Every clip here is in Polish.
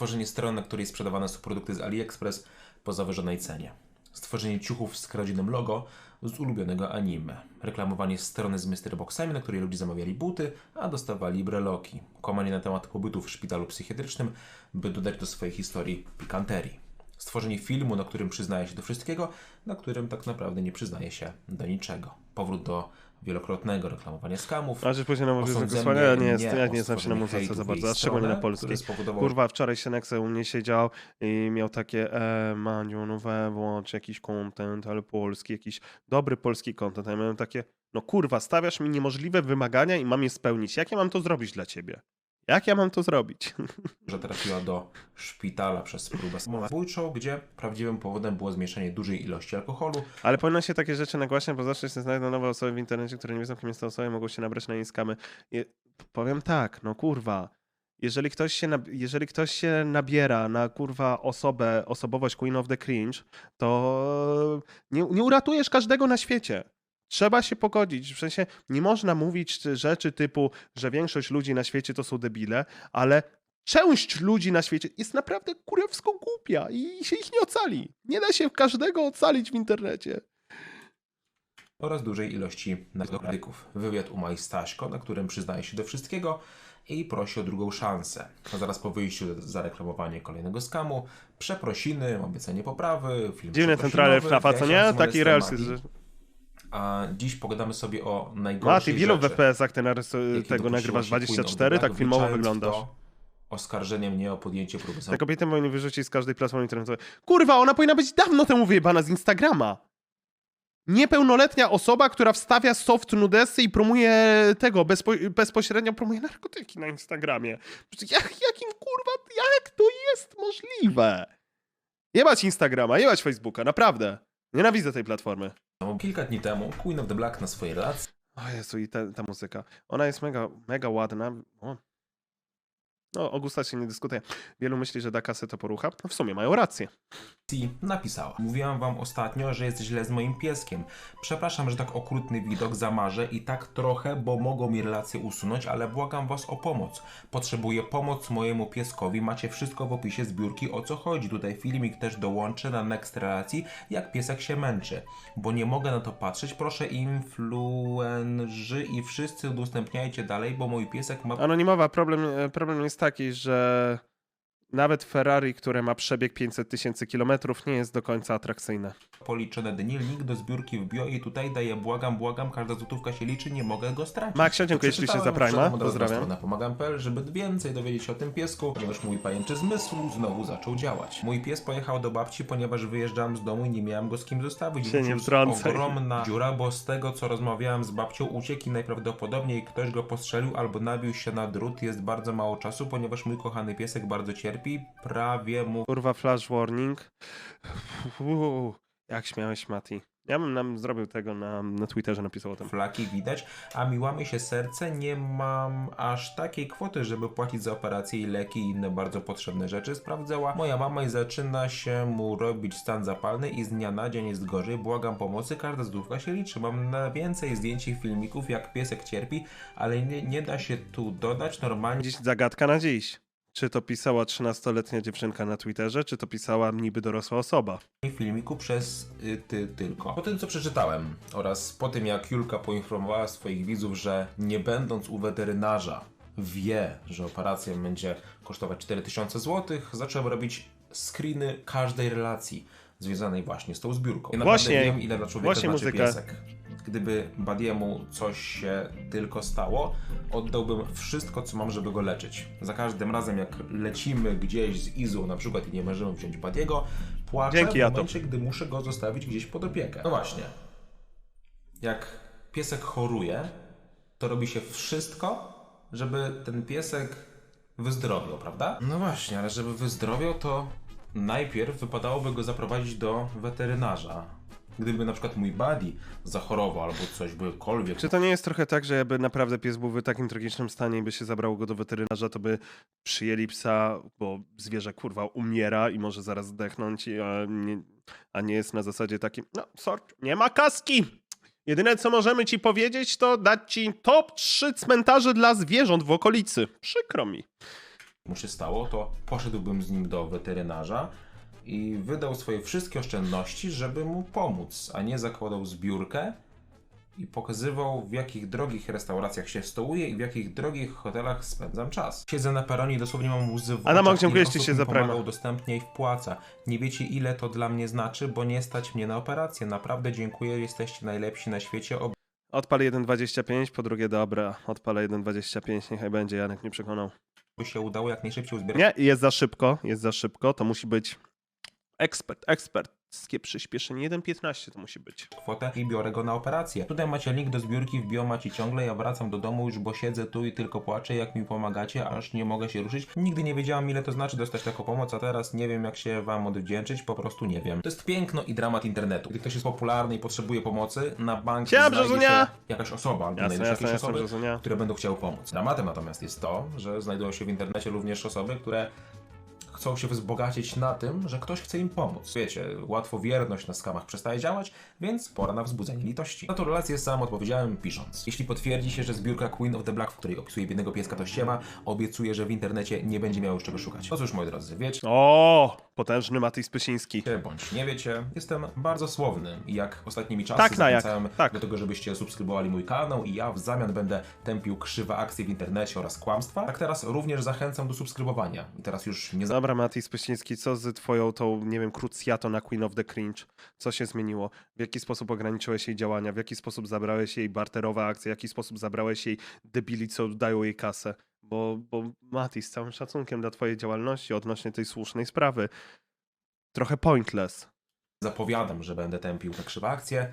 Stworzenie strony, na której sprzedawane są produkty z AliExpress po zawyżonej cenie. Stworzenie ciuchów z kradzionym logo z ulubionego anime. Reklamowanie strony z mystery boxami, na której ludzie zamawiali buty, a dostawali breloki. Komanie na temat pobytu w szpitalu psychiatrycznym, by dodać do swojej historii pikanterii. Stworzenie filmu, na którym przyznaje się do wszystkiego, na którym tak naprawdę nie przyznaje się do niczego. Powrót do wielokrotnego reklamowania skamów. A że później na muzyce wysłania, ja nie, jest, mnie ja nie znam się na muzyce za bardzo, a szczególnie na polskiej. spowodował, Kurwa, wczoraj się Nexe u mnie siedział i miał takie e, Mandziu, no we, włącz jakiś content, ale polski, jakiś dobry polski content. A ja miałem takie, no kurwa, stawiasz mi niemożliwe wymagania i mam je spełnić. Jak ja mam to zrobić dla ciebie? Jak ja mam to zrobić? że trafiła do szpitala przez próbę samobójczą, gdzie prawdziwym powodem było zmieszanie dużej ilości alkoholu. Ale powinno się takie rzeczy nagłaśniać, bo zawsze się znajdą nowe osoby w internecie, które nie wiedzą, kim jest ta osoba i mogą się nabrać na jej skamy. I powiem tak, no kurwa, jeżeli ktoś, się jeżeli ktoś się nabiera na kurwa osobę, osobowość Queen of the Cringe, to nie, nie uratujesz każdego na świecie. Trzeba się pogodzić. W sensie nie można mówić rzeczy typu, że większość ludzi na świecie to są debile, ale część ludzi na świecie jest naprawdę kurewsko głupia i się ich nie ocali. Nie da się każdego ocalić w internecie. oraz dużej ilości narkotyków. Wywiad u Maj Staśko, na którym przyznaje się do wszystkiego i prosi o drugą szansę. A zaraz po wyjściu za reklamowanie kolejnego skamu, przeprosiny, obiecanie poprawy, film Dziwny ten trailer FNAFa, co nie? Taki real. magii. A dziś pogadamy sobie o Mati, najgorszej w ilu w FPS-ach ty jakiej tego nagrywasz? się Queen of the 24? Black, Tak filmowo wyglądasz. Oskarżenie mnie o podjęcie próby Ta kobieta powinien wyrzucić z każdej platformy internetowej. Kurwa, ona powinna być dawno temu wyjebana z Instagrama. Niepełnoletnia osoba, która wstawia soft nudesy i promuje tego, bezpo- bezpośrednio promuje narkotyki na Instagramie. Jak, jakim kurwa, jak to jest możliwe? Jebać Instagrama, jebać Facebooka, naprawdę. Nienawidzę tej platformy. Kilka dni temu Queen of the Black na swojej relacji O Jezu, i ta, ta muzyka. Ona jest mega, mega ładna. O. No, o gustach się nie dyskutuje. Wielu myśli, że da kasę to porucha. No w sumie mają rację. napisała. Mówiłam wam ostatnio, że jest źle z moim pieskiem. Przepraszam, że tak okrutny widok zamarzę i tak trochę, bo mogą mi relacje usunąć, ale błagam was o pomoc. Potrzebuję pomoc mojemu pieskowi. Macie wszystko w opisie zbiórki o co chodzi. Tutaj filmik też dołączę na next relacji, jak piesek się męczy. Bo nie mogę na to patrzeć. Proszę influenży i wszyscy udostępniajcie dalej, bo mój piesek ma Anonimowa, problem, e, problem jest taki, że nawet Ferrari, które ma przebieg 500 tysięcy kilometrów, nie jest do końca atrakcyjne. policzone dni. Link do zbiórki wbio i tutaj daję błagam, błagam, każda złotówka się liczy, nie mogę go stracić. Maxio, dziękuję ślicznie za Prima. na Pozdrawiam. stronę pomagam.pl, żeby więcej dowiedzieć się o tym piesku, ponieważ mój pajęczy zmysł znowu zaczął działać. Mój pies pojechał do babci, ponieważ wyjeżdżałem z domu i nie miałem go z kim zostawić. Się nie wtrącaj. ogromna dziura, bo z tego co rozmawiałem z babcią uciekł i najprawdopodobniej ktoś go postrzelił albo nabił się na drut. Jest bardzo mało czasu, ponieważ mój kochany piesek bardzo cierpi. Prawie mu Kurwa, flash warning. Uuu, jak śmiałeś, Mati. Ja bym nam zrobił tego na, na Twitterze, napisał o tym. flaki widać, a mi łamie się serce, nie mam aż takiej kwoty, żeby płacić za operacje i leki i inne bardzo potrzebne rzeczy. Sprawdzała moja mama i zaczyna się mu robić stan zapalny i z dnia na dzień jest gorzej. Błagam pomocy, każda zdrówka się liczy. Mam na więcej zdjęć i filmików, jak piesek cierpi, ale nie, nie da się tu dodać normalnie. Dziś zagadka na dziś. Czy to pisała 13-letnia dziewczynka na Twitterze, czy to pisała niby dorosła osoba? filmiku przez y, ty tylko. Po tym, co przeczytałem oraz po tym, jak Julka poinformowała swoich widzów, że nie będąc u weterynarza wie, że operacja będzie kosztować 4000 zł, zacząłem robić screeny każdej relacji związanej właśnie z tą zbiórką. Ja Właśnie- wiem, ile dla człowieka właśnie znaczy muzyka. piesek. Gdyby Badiemu coś się tylko stało, oddałbym wszystko, co mam, żeby go leczyć. Za każdym razem, jak lecimy gdzieś z Izą na przykład i nie możemy wziąć Badiego, płaczę Dzięki, w Atom. momencie, gdy muszę go zostawić gdzieś pod opiekę. No właśnie. Jak piesek choruje, to robi się wszystko, żeby ten piesek wyzdrowiał, prawda? No właśnie, ale żeby wyzdrowiał, to najpierw wypadałoby go zaprowadzić do weterynarza. Gdyby na przykład mój buddy zachorował albo coś bykolwiek, Czy to nie jest trochę tak, że jakby naprawdę pies był w takim tragicznym stanie i by się zabrało go do weterynarza, to by przyjęli psa, bo zwierzę kurwa umiera i może zaraz zdechnąć, a nie, a nie jest na zasadzie takim, no sorry, nie ma kaski! Jedyne co możemy ci powiedzieć to dać ci top 3 cmentarzy dla zwierząt w okolicy. Przykro mi. mu się stało, to poszedłbym z nim do weterynarza i wydał swoje wszystkie oszczędności, żeby mu pomóc, a nie zakładał zbiórkę i pokazywał, w jakich drogich restauracjach się stołuje i w jakich drogich hotelach spędzam czas. Siedzę na peronie i dosłownie mam łzy w Adam, oczach. dziękuję Ile ci osób się mi za pomaga, premię. udostępnia i wpłaca. Nie wiecie, ile to dla mnie znaczy, bo nie stać mnie na operację. Naprawdę dziękuję, jesteście najlepsi na świecie. Odpal 1.25, po drugie dobra. Odpalę 1.25, niechaj będzie, Janek mnie przekonał. Oby się udało jak najszybciej uzbierać Nie, jest za szybko, jest za szybko, to musi być ekspert, eksperckie przyspieszenie. 1.15 to musi być. kwotę i biorę go na operację. Tutaj macie link do zbiórki, wbiją macie ciągle, ja wracam do domu już, bo siedzę tu i tylko płaczę, jak mi pomagacie, aż nie mogę się ruszyć. Nigdy nie wiedziałam, ile to znaczy dostać taką pomoc, a teraz nie wiem, jak się wam odwdzięczyć, po prostu nie wiem. To jest piękno i dramat internetu. Gdy ktoś jest popularny i potrzebuje pomocy, na bank Siema, znajdzie Brzozunia! się jakaś osoba, albo Jasne, znajdą się jasne, jakieś jasne, osoby, które będą chciały pomóc. Dramatem natomiast jest to, że znajdują się w internecie również osoby, które chcą się wzbogacić na tym, że ktoś chce im pomóc. Wiecie, łatwowierność na skamach przestaje działać, więc pora na wzbudzenie litości. Na tą relację sam odpowiedziałem pisząc. Jeśli potwierdzi się, że zbiórka Queen of the Black, w której opisuję biednego pieska to ściema, obiecuję, że w internecie nie będzie miało już czego szukać. No cóż, moi drodzy, wiecie, O, potężny Matej Spysiński. bądź nie wiecie, jestem bardzo słowny i jak ostatnimi czasy Tak, zachęcałem tak. do tego, żebyście subskrybowali mój kanał i ja w zamian będę tępił krzywe akcje w internecie oraz kłamstwa, tak teraz również zachęcam do subskrybowania. I teraz już nie Dobra, Matej Spysiński, co z twoją tą, nie wiem, krucjatą na Queen of the Cringe? Co się zmieniło? W jaki sposób ograniczyłeś jej działania? W jaki sposób zabrałeś jej barterowe akcje? W jaki sposób zabrałeś jej debili, co dają jej kasę? Bo, bo Matej, z całym szacunkiem dla twojej działalności odnośnie tej słusznej sprawy, trochę pointless. zapowiadam, że będę tępił te krzywe akcje,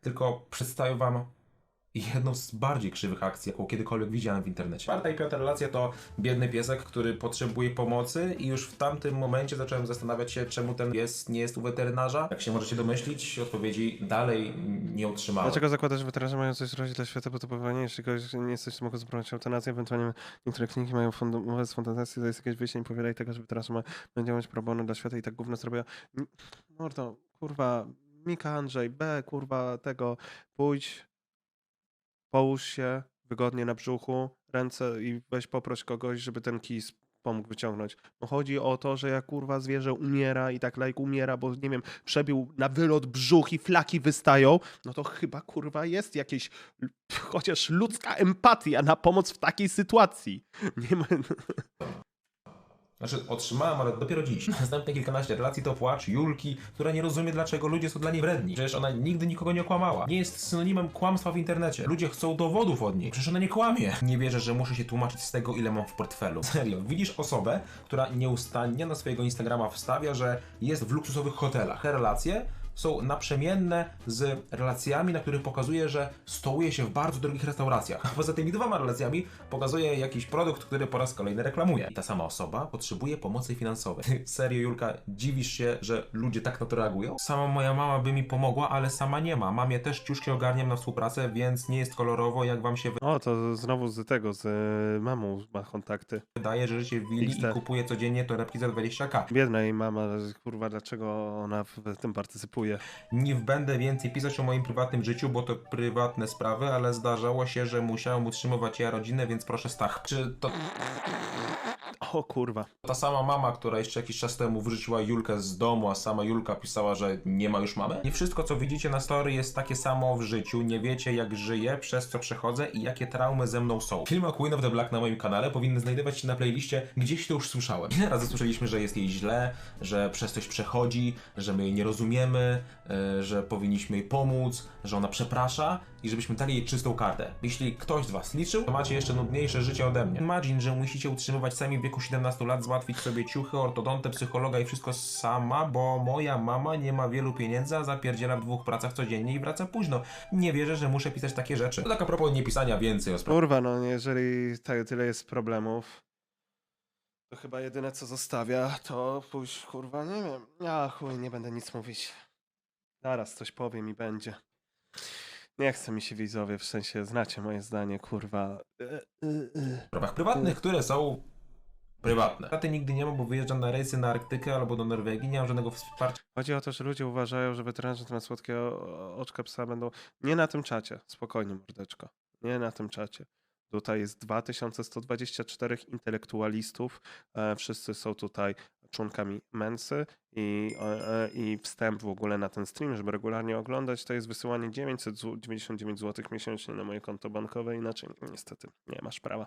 tylko przedstawię wam jedną z bardziej krzywych akcji, jaką kiedykolwiek widziałem w internecie. Czwarta i piąta relacja to biedny piesek, który potrzebuje pomocy i już w tamtym momencie zacząłem zastanawiać się, czemu ten pies nie jest u weterynarza. Jak się możecie domyślić, odpowiedzi dalej nie otrzymałem. Dlaczego zakładasz, że weteranzi mają coś zrobić dla świata, bo to powołanie, jeśli kogoś nie jesteś, mogą zabrać eutanazję, ewentualnie niektóre kliniki mają umowę z fundacją, to jest jakieś wyjście, nie tego, że weteranzi ma, będzie mieć pro bono dla świata i tak gówno zrobiła. N- Mordo, kurwa, Mika Andrzej, B, kurwa, tego, pójdź, połóż się wygodnie na brzuchu, ręce i weź poproś kogoś, żeby ten kis pomógł wyciągnąć. No chodzi o to, że jak kurwa zwierzę umiera i tak lajk umiera, bo nie wiem, przebił na wylot brzuch i flaki wystają, no to chyba kurwa jest jakieś chociaż ludzka empatia na pomoc w takiej sytuacji. Nie ma... Znaczy, otrzymałem, ale dopiero dziś. Następne kilkanaście relacji to płacz Julki, która nie rozumie, dlaczego ludzie są dla niej wredni. Przecież ona nigdy nikogo nie okłamała. Nie jest synonimem kłamstwa w internecie. Ludzie chcą dowodów od niej. Przecież ona nie kłamie. Nie wierzę, że muszę się tłumaczyć z tego, ile mam w portfelu. Serio, widzisz osobę, która nieustannie na swojego Instagrama wstawia, że jest w luksusowych hotelach. Te relacje są naprzemienne z relacjami, na których pokazuje, że stołuje się w bardzo drogich restauracjach. A poza tymi dwoma relacjami pokazuje jakiś produkt, który po raz kolejny reklamuje. I ta sama osoba potrzebuje pomocy finansowej. Serio, Julka, dziwisz się, że ludzie tak na to reagują? Sama moja mama by mi pomogła, ale sama nie ma. Mamie też ciuszki ogarniam na współpracę, więc nie jest kolorowo, jak wam się O, to znowu z tego, z y, mamą ma kontakty. wydaje, że życie w willi i kupuje codziennie torebki za 20k. Biedna jej mama, kurwa, dlaczego ona w tym partycypuje? Nie będę więcej pisać o moim prywatnym życiu, bo to prywatne sprawy, ale zdarzało się, że musiałem utrzymywać ja rodzinę, więc proszę Stach. Czy to O kurwa. ta sama mama, która jeszcze jakiś czas temu wyrzuciła Julkę z domu, a sama Julka pisała, że nie ma już mamy? Nie wszystko, co widzicie na story jest takie samo w życiu. Nie wiecie, jak żyję, przez co przechodzę i jakie traumy ze mną są. Film o Queen of the Black na moim kanale powinny znajdować się na playliście Gdzieś to już słyszałem. Ile razy słyszeliśmy, że jest jej źle, że przez coś przechodzi, że my jej nie rozumiemy, yy, że powinniśmy jej pomóc, że ona przeprasza i żebyśmy dali jej czystą kartę. Jeśli ktoś z Was liczył, to macie jeszcze nudniejsze życie ode mnie. Imagine, że musicie utrzymywać sami w wieku 17 lat, załatwić sobie ciuchy, ortodontę, psychologa i wszystko sama, bo moja mama nie ma wielu pieniędzy, a zapierdziela w dwóch pracach codziennie i wraca późno. Nie wierzę, że muszę pisać takie rzeczy. To tak a propos nie pisania więcej o sprawach. Kurwa, no jeżeli tak, tyle jest problemów, to chyba jedyne co zostawia, to pójść, kurwa, nie wiem. A chuj, nie będę nic mówić. Zaraz coś powiem i będzie. Nie chce mi się widzowie, w sensie znacie moje zdanie, kurwa. E, e, e. sprawach prywatnych, które są prywatne. Taty nigdy nie ma, bo wyjeżdżam na rejsy na Arktykę albo do Norwegii, nie mam żadnego wsparcia Chodzi o to, że ludzie uważają, że weteranci zamiast słodkiego oczka psa będą... Nie na tym czacie, spokojnie, mordeczko. Nie na tym czacie. Tutaj jest 2124 intelektualistów. Wszyscy są tutaj członkami Mensy i, e, e, i wstęp w ogóle na ten stream, żeby regularnie oglądać, to jest wysyłanie 999 zł miesięcznie na moje konto bankowe, inaczej niestety nie masz prawa.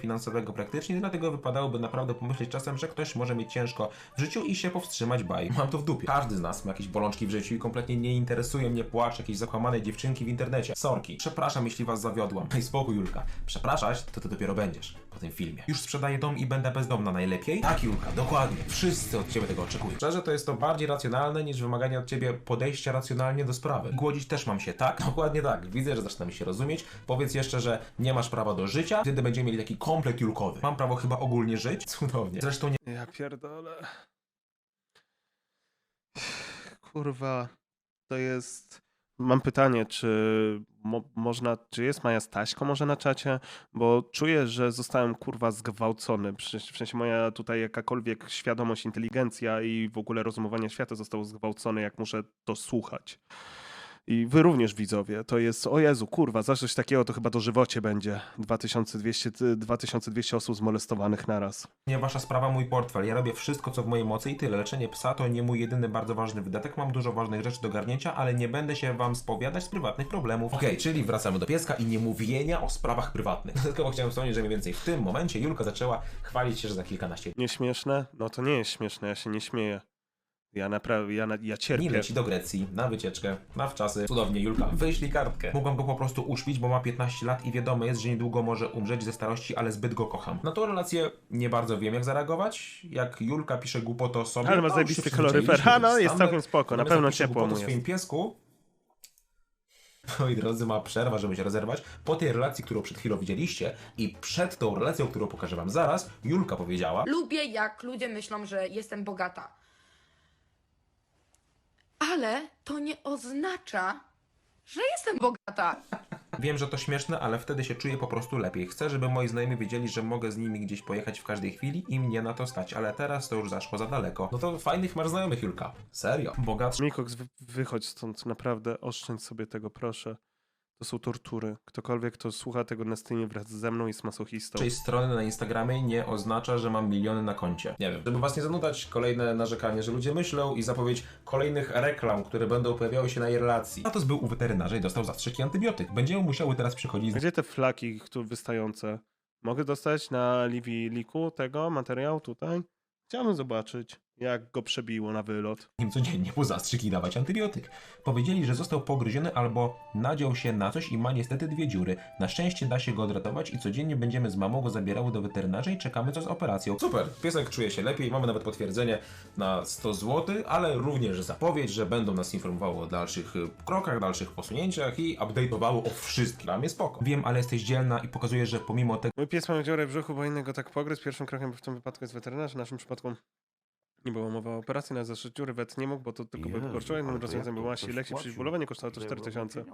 finansowego praktycznie, dlatego wypadałoby naprawdę pomyśleć czasem, że ktoś może mieć ciężko w życiu i się powstrzymać, baj. Mam to w dupie. Każdy z nas ma jakieś bolączki w życiu i kompletnie nie interesuje mnie płacz jakiejś zakłamanej dziewczynki w internecie. Sorki. Przepraszam, jeśli was zawiodłam. Daj spokój, Julka. Przepraszać, to ty dopiero będziesz po tym filmie. Już sprzedaję dom i będę bezdomna najlepiej? Tak, Julka, dokładnie. Wszyscy od ciebie tego oczekują. Szczerze, to jest to bardziej racjonalne niż wymaganie od ciebie podejścia racjonalnie do sprawy. Głodzić też mam się, tak? Dokładnie tak. Widzę, że zaczynamy się rozumieć. Powiedz jeszcze, że nie masz prawa do życia, wtedy będziemy mieli taki komplet julkowy. Mam prawo chyba ogólnie żyć? Cudownie. Zresztą nie Ja pierdolę. Kurwa, to jest. Mam pytanie, czy można, czy jest Maja Staśko może na czacie? Bo czuję, że zostałem kurwa zgwałcony. W sensie- moja tutaj jakakolwiek świadomość, inteligencja i w ogóle rozumowanie świata zostało zgwałcone, jak muszę to słuchać. I wy również widzowie, to jest, o Jezu, kurwa, za coś takiego to chyba dożywocie będzie. 2200, ty- 2200 osób zmolestowanych naraz. Nie wasza sprawa, mój portfel. Ja robię wszystko, co w mojej mocy i tyle. Leczenie psa to nie mój jedyny bardzo ważny wydatek. Mam dużo ważnych rzeczy do garnięcia, ale nie będę się wam spowiadać z prywatnych problemów. Okej, czyli wracamy do pieska i nie mówienia o sprawach prywatnych. Dodatkowo chciałem wspomnieć, że mniej więcej w tym momencie Julka zaczęła chwalić się, że za kilkanaście Nieśmieszne? No to nie jest śmieszne, ja się nie śmieję. Ja naprawdę, ja, na- ja cierpię. leci do Grecji, na wycieczkę, na wczasy. Cudownie, Julka. Wyślij kartkę. Mogłam go po prostu uśpić, bo ma 15 lat i wiadomo jest, że niedługo może umrzeć ze starości, ale zbyt go kocham. Na tą relację nie bardzo wiem, jak zareagować. Jak Julka pisze głupotę o sobie, Ale ma zajebisty kaloryfer. przyzwyczailiśmy, A no, jest całkiem spoko, na pewno ciepło mu swoim piesku, moi drodzy, ma przerwa, żeby się rozerwać. Po tej relacji, którą przed chwilą widzieliście i przed tą relacją, którą pokażę wam zaraz, Julka powiedziała, Lubię, jak ludzie myślą, że jestem bogata. Ale to nie oznacza, że jestem bogata. Wiem, że to śmieszne, ale wtedy się czuję po prostu lepiej. Chcę, żeby moi znajomi wiedzieli, że mogę z nimi gdzieś pojechać w każdej chwili i mnie na to stać, ale teraz to już zaszło za daleko. No to fajnych masz znajomych, Julka. Serio. Bogatszy Mikox, wy- wychodź stąd, naprawdę, oszczędź sobie tego, proszę. To są tortury. Ktokolwiek, kto słucha tego na streamie wraz ze mną jest masochistą. naszej strony na Instagramie nie oznacza, że mam miliony na koncie. Nie wiem. Żeby was nie zanudzać, kolejne narzekanie, że ludzie myślą i zapowiedź kolejnych reklam, które będą pojawiały się na jej relacji. A to był u weterynarza i dostał zastrzyk i antybiotyk. Będziemy musiały teraz przychodzić Gdzie te flaki tu wystające? Mogę dostać na Livi Liku tego materiału tutaj? Chciałbym zobaczyć, jak go przebiło na wylot. nim codziennie po zastrzyk i dawać antybiotyk. Powiedzieli, że został pogryziony albo nadział się na coś i ma niestety dwie dziury. Na szczęście da się go odratować i codziennie będziemy z mamą go zabierały do weterynarza i czekamy co z operacją. Super, piesek czuje się lepiej, mamy nawet potwierdzenie na 100 zł, ale również zapowiedź, że będą nas informowały o dalszych y, krokach, dalszych posunięciach i update'owały o wszystkim. Dla mnie spoko. Wiem, ale jesteś dzielna i pokazujesz, że pomimo tego, Mój pies ma dziurę w brzuchu, bo inny go tak pogryzł. Pierwszym krokiem w tym wypadku jest weterynarz. W naszym przypadku nie było mowy o operacji, na zaszyć dziury wet nie mógł, bo to tylko by pogorszyło. Jednym rozwiązaniem było i leki przeciwbólowe, kosztowało to 4000.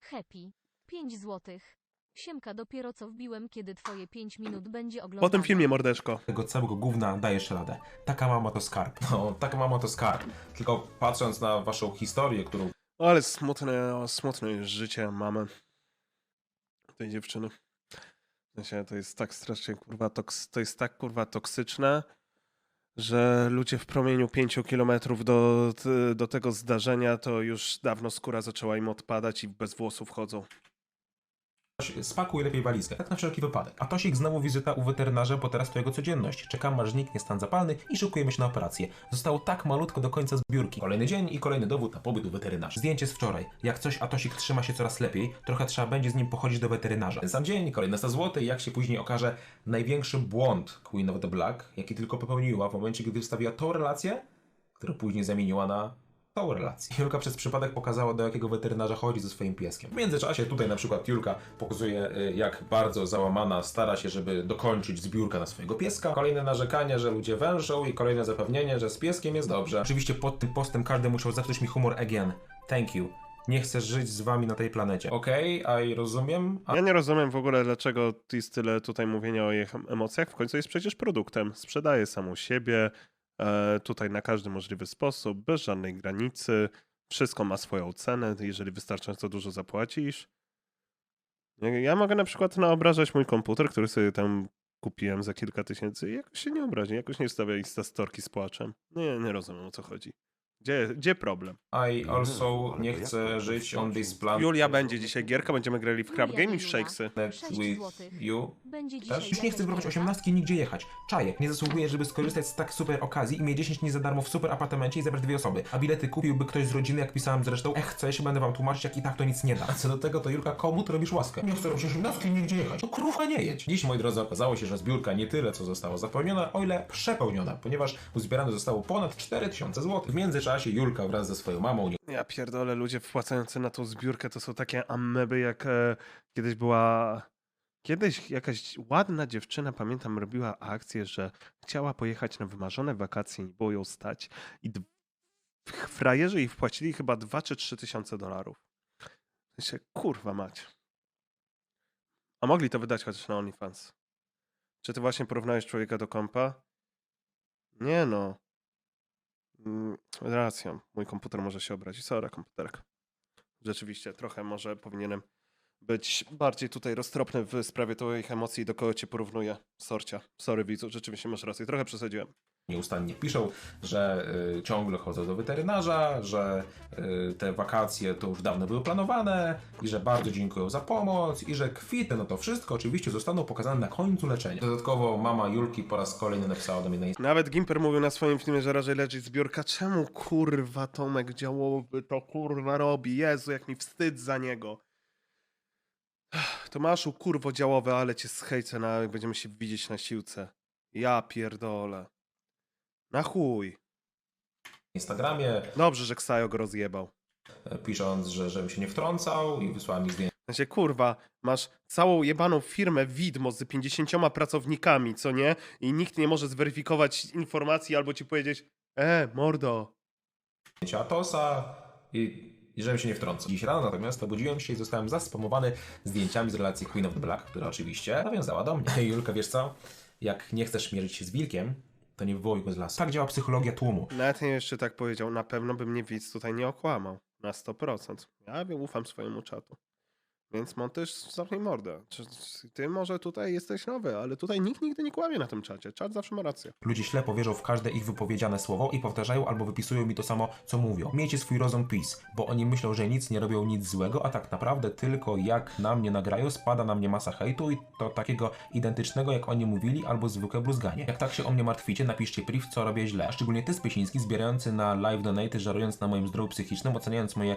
Happy. 5 złotych. Siemka dopiero co wbiłem, kiedy twoje 5 minut będzie oglądane. Po tym filmie, mordeczko. tego całego gówna dajesz radę. Taka mama to skarb. No, taka mama to skarb. Tylko patrząc na waszą historię, którą O, ale smutne, o, smutne jest życie mamy tej dziewczyny. W sensie to jest tak strasznie kurwa, toks, to jest tak kurwa toksyczne, że ludzie w promieniu 5 kilometrów do, do tego zdarzenia to już dawno skóra zaczęła im odpadać i bez włosów chodzą. Spakuj lepiej walizkę, tak na wszelki wypadek. A Tosik znowu wizyta u weterynarza, bo teraz to jego codzienność. Czekam aż zniknie stan zapalny i szykujemy się na operację. Zostało tak malutko do końca zbiórki. Kolejny dzień i kolejny dowód na pobyt u weterynarza. Zdjęcie z wczoraj. Jak coś Atosik trzyma się coraz lepiej, trochę trzeba będzie z nim pochodzić do weterynarza. Ten sam dzień, kolejne 100 zł i jak się później okaże, największy błąd Queen of the Black, jaki tylko popełniła w momencie, gdy wstawiła tą relację, którą później zamieniła na tą relację. Julka przez przypadek pokazała, do jakiego weterynarza chodzi ze swoim pieskiem. W międzyczasie tutaj na przykład Julka pokazuje, y, jak bardzo załamana stara się, żeby dokończyć zbiórkę na swojego pieska. Kolejne narzekanie, że ludzie wężą i kolejne zapewnienie, że z pieskiem jest dobrze. Oczywiście pod tym postem każdy musiał zepsuć mi humor again. Thank you. Nie chcę żyć z wami na tej planecie. Okej, a i rozumiem. A Ja nie rozumiem w ogóle, dlaczego jest tyle tutaj mówienia o ich emocjach. W końcu jest przecież produktem. Sprzedaje samą siebie, tutaj na każdy możliwy sposób, bez żadnej granicy. Wszystko ma swoją cenę, jeżeli wystarczająco dużo zapłacisz. Ja, mogę na przykład naobrażać mój komputer, który sobie tam kupiłem za kilka tysięcy i jakoś się nie obrazi, jakoś nie stawia instastorki z płaczem. Nie, nie rozumiem o co chodzi. Gdzie, gdzie problem? I also nie chcę żyć on this planet Julia będzie dzisiaj gierka, będziemy grali w Crab Game i w. Shakesy. With you. Też już nie chcę gierka? osiemnastki nigdzie jechać. Czajek nie zasługuje, żeby skorzystać z tak super okazji i mieć 10 dni za darmo w super apartamencie i zebrać dwie osoby. A bilety kupiłby ktoś z rodziny, jak pisałem zresztą. Ech, chcę się, będę wam tłumaczyć, jak i tak to nic nie da. A co do tego, to Julka, komu ty robisz łaskę? Nie chcę robić osiemnastki nigdzie jechać. No krówka nie jedź. Dziś, moi drodzy, okazało się, że zbiórka nie tyle, co została zapełniona, o ile przepełniona, ponieważ uzbierane zostało ponad 4000 zł. W międzyczasie Julka wraz ze swoją mamą Ja pierdolę, ludzie wpłacający na tą zbiórkę to są takie ameby, jak e, kiedyś była... Kiedyś jakaś ładna dziewczyna, pamiętam, robiła akcję, że chciała pojechać na wymarzone wakacje, nie było ją stać i d- frajerzy jej wpłacili chyba 2 czy 3 tysiące dolarów. Sensie, kurwa mać. A mogli to wydać chociaż na OnlyFans. Czy ty właśnie porównałeś człowieka do kompa? Nie no. Mm, Racja, mój komputer może się obrazić. Sorry, komputerek. Rzeczywiście, trochę może powinienem być bardziej tutaj roztropny w sprawie twoich emocji, do kogo cię porównuję. Sorcia. Sorry widzu, rzeczywiście masz rację, trochę przesadziłem. Nieustannie piszą, że y, ciągle chodzą do weterynarza, że y, te wakacje to już dawno były planowane i że bardzo dziękują za pomoc i że kwity, no to wszystko oczywiście zostaną pokazane na końcu leczenia. Dodatkowo mama Julki po raz kolejny napisała do mnie na Nawet Gimper mówił na swoim filmie, że raczej leczyć zbiórka. Czemu kurwa Tomek działoby to kurwa robi? Jezu, jak mi wstyd za niego. Tomaszu, kurwo działowe, ale cię schejcę na jak będziemy się widzieć na siłce. Ja pierdolę. Na chuj. Instagramie, Dobrze, że Ksajo go rozjebał. y, pisząc, że żebym się nie wtrącał i wysłała mi zdjęcie sensie, kurwa, masz całą jebaną firmę widmo z 50 pracownikami, co nie? I nikt nie może zweryfikować informacji albo ci powiedzieć, e, mordo, Atosa i, i żebym się nie wtrącał. Dziś rano natomiast obudziłem się i zostałem zaspamowany zdjęciami z relacji Queen of the Black, która oczywiście nawiązała do mnie. Julka, wiesz co? Jak nie chcesz mierzyć się z wilkiem, to nie wywołuj go z lasu. Tak działa psychologia tłumu. Nawet nie jeszcze tak powiedział, na pewno by mnie widz tutaj nie okłamał. Na 100%. Ja ufam swojemu czatu. Więc montyż zamknij mordę. Ty może tutaj jesteś nowy, ale tutaj nikt nigdy nie kłamie na tym czacie. Czat zawsze ma rację. Ludzie ślepo wierzą w każde ich wypowiedziane słowo i powtarzają albo wypisują mi to samo, co mówią. Miejcie swój rozum peace, bo oni myślą, że nic nie robią nic złego, a tak naprawdę tylko jak na mnie nagrają, spada na mnie masa hejtu i to takiego identycznego, jak oni mówili, albo zwykłe bluzganie. Jak tak się o mnie martwicie, napiszcie priv, co robię źle. Szczególnie ty, Spysiński, zbierający na live donaty, żerując na moim zdrowiu psychicznym, oceniając moje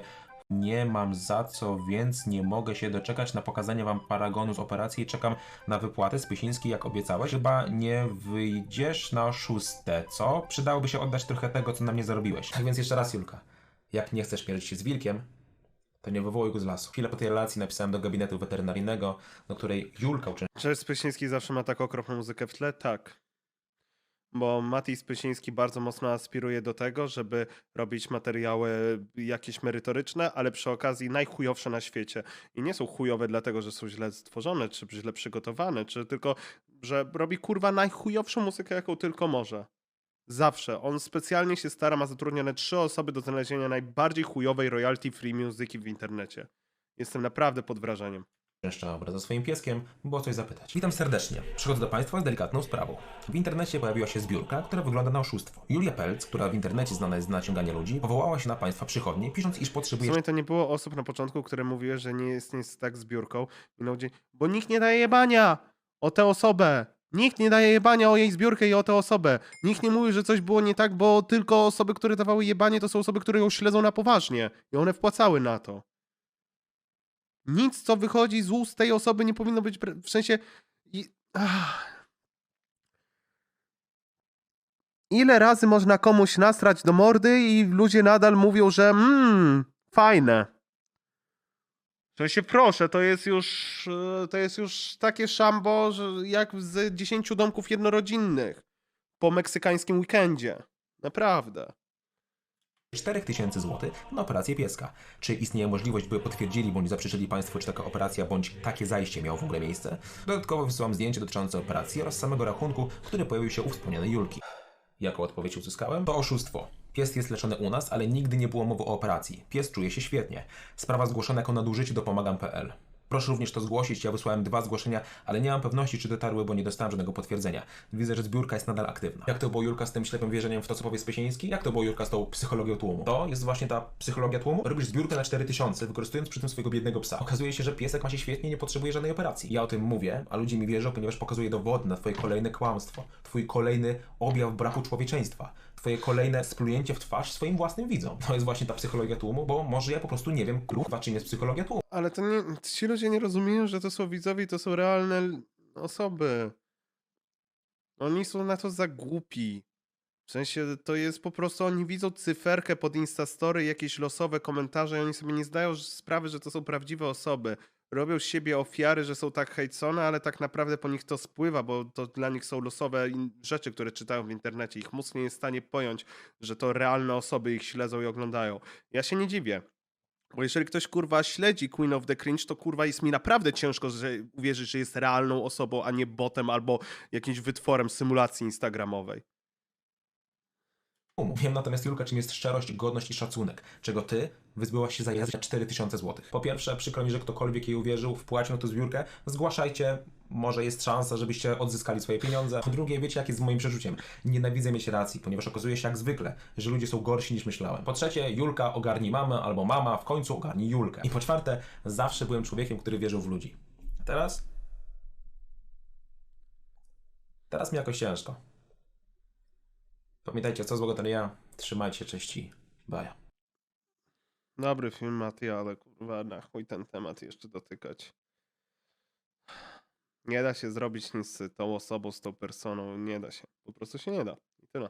nie mam za co, więc nie mogę się doczekać na pokazanie wam paragonu z operacji i czekam na wypłatę. Spysiński, jak obiecałeś, chyba nie wyjdziesz na szóste, co? Przydałoby się oddać trochę tego, co na mnie zarobiłeś. Tak więc jeszcze raz, Julka. Jak nie chcesz mierzyć się z wilkiem, to nie wywołuj go z lasu. Chwilę po tej relacji napisałem do gabinetu weterynaryjnego, do której Julka Czy Spysiński zawsze ma tak okropną muzykę w tle? Tak. Bo Mati Spysiński bardzo mocno aspiruje do tego, żeby robić materiały jakieś merytoryczne, ale przy okazji najchujowsze na świecie. I nie są chujowe dlatego, że są źle stworzone, czy źle przygotowane, czy tylko, że robi kurwa najchujowszą muzykę, jaką tylko może. Zawsze. On specjalnie się stara, ma zatrudnione trzy osoby do znalezienia najbardziej chujowej royalty free muzyki w internecie. Jestem naprawdę pod wrażeniem. Częszcza obraz ze swoim pieskiem, było coś zapytać. Witam serdecznie. Przychodzę do Państwa z delikatną sprawą. W internecie pojawiła się zbiórka, która wygląda na oszustwo. Julia Pelc, która w internecie znana jest z naciągania ludzi, powołała się na Państwa przychodnie, pisząc, iż W potrzebuje sumie to nie było osób na początku, które mówiły, że nie jest nic tak zbiórką. Minął dzień, bo nikt nie daje jebania o tę osobę. Nikt nie daje jebania o jej zbiórkę i o tę osobę. Nikt nie mówi, że coś było nie tak, bo tylko osoby, które dawały jebanie, to są osoby, które ją śledzą na poważnie. I one wpłacały na to. Nic, co wychodzi z ust tej osoby, nie powinno być. W sensie. I... Ach. Ile razy można komuś nastrać do mordy i ludzie nadal mówią, że mmm, fajne. To się proszę, to jest już e, to jest już takie szambo, jak z 10 domków jednorodzinnych po meksykańskim weekendzie. Naprawdę. 4000 zł na operację pieska. Czy istnieje możliwość, by potwierdzili bądź zaprzeczyli Państwo, czy taka operacja bądź takie zajście miało w ogóle miejsce? Dodatkowo wysyłam zdjęcie dotyczące operacji oraz samego rachunku, który pojawił się u wspomnianej Julki. Jaką odpowiedź uzyskałem? To oszustwo. Pies jest leczony u nas, ale nigdy nie było mowy o operacji. Pies czuje się świetnie. Sprawa zgłoszona jako nadużycie do pomagam.pl. Proszę również to zgłosić. Ja wysłałem dwa zgłoszenia, ale nie mam pewności, czy dotarły, bo nie dostałem żadnego potwierdzenia. Widzę, że zbiórka jest nadal aktywna. Jak to było Julka z tym ślepym wierzeniem w to, co powie Spiesiński? Jak to było Julka z tą psychologią tłumu? To jest właśnie ta psychologia tłumu. Robisz zbiórkę na 4000, wykorzystując przy tym swojego biednego psa. Okazuje się, że piesek ma się świetnie, nie potrzebuje żadnej operacji. Ja o tym mówię, a ludzie mi wierzą, ponieważ pokazuję dowody na twoje kolejne kłamstwo, twój kolejny objaw braku człowieczeństwa. Twoje kolejne splunięcie w twarz swoim własnym widzom. To jest właśnie ta psychologia tłumu, bo może ja po prostu nie wiem, kurwa, czym jest psychologia tłumu. Ale to nie, ci ludzie nie rozumieją, że to są widzowie to są realne osoby. Oni są na to za głupi. W sensie to jest po prostu, oni widzą cyferkę pod Instastory, jakieś losowe komentarze i oni sobie nie zdają sprawy, że to są prawdziwe osoby. Robią z siebie ofiary, że są tak hejcone, ale tak naprawdę po nich to spływa, bo to dla nich są losowe rzeczy, które czytają w internecie. Ich mózg nie jest w stanie pojąć, że to realne osoby ich śledzą i oglądają. Ja się nie dziwię. Bo jeżeli ktoś kurwa śledzi Queen of the Cringe, to kurwa jest mi naprawdę ciężko że uwierzyć, że jest realną osobą, a nie botem albo jakimś wytworem symulacji instagramowej. Wiem natomiast, Julka, czym jest szczerość, godność i szacunek, czego ty wyzbyłaś się za jazdę 4000 zł. Po pierwsze, przykro mi, że ktokolwiek jej uwierzył, wpłacił na tę zbiórkę, zgłaszajcie, może jest szansa, żebyście odzyskali swoje pieniądze. Po drugie, wiecie, jak jest z moim przeczuciem. Nienawidzę mieć racji, ponieważ okazuje się jak zwykle, że ludzie są gorsi niż myślałem. Po trzecie, Julka ogarni mamę, albo mama w końcu ogarni Julkę. I po czwarte, zawsze byłem człowiekiem, który wierzył w ludzi. Teraz? Teraz mi jakoś ciężko. Pamiętajcie, co złego nie ja. Trzymajcie cześci. Baja. Dobry film, Mati, ale kurwa, na chuj ten temat jeszcze dotykać. Nie da się zrobić nic z tą osobą, z tą personą, nie da się. Po prostu się nie da. I tyle.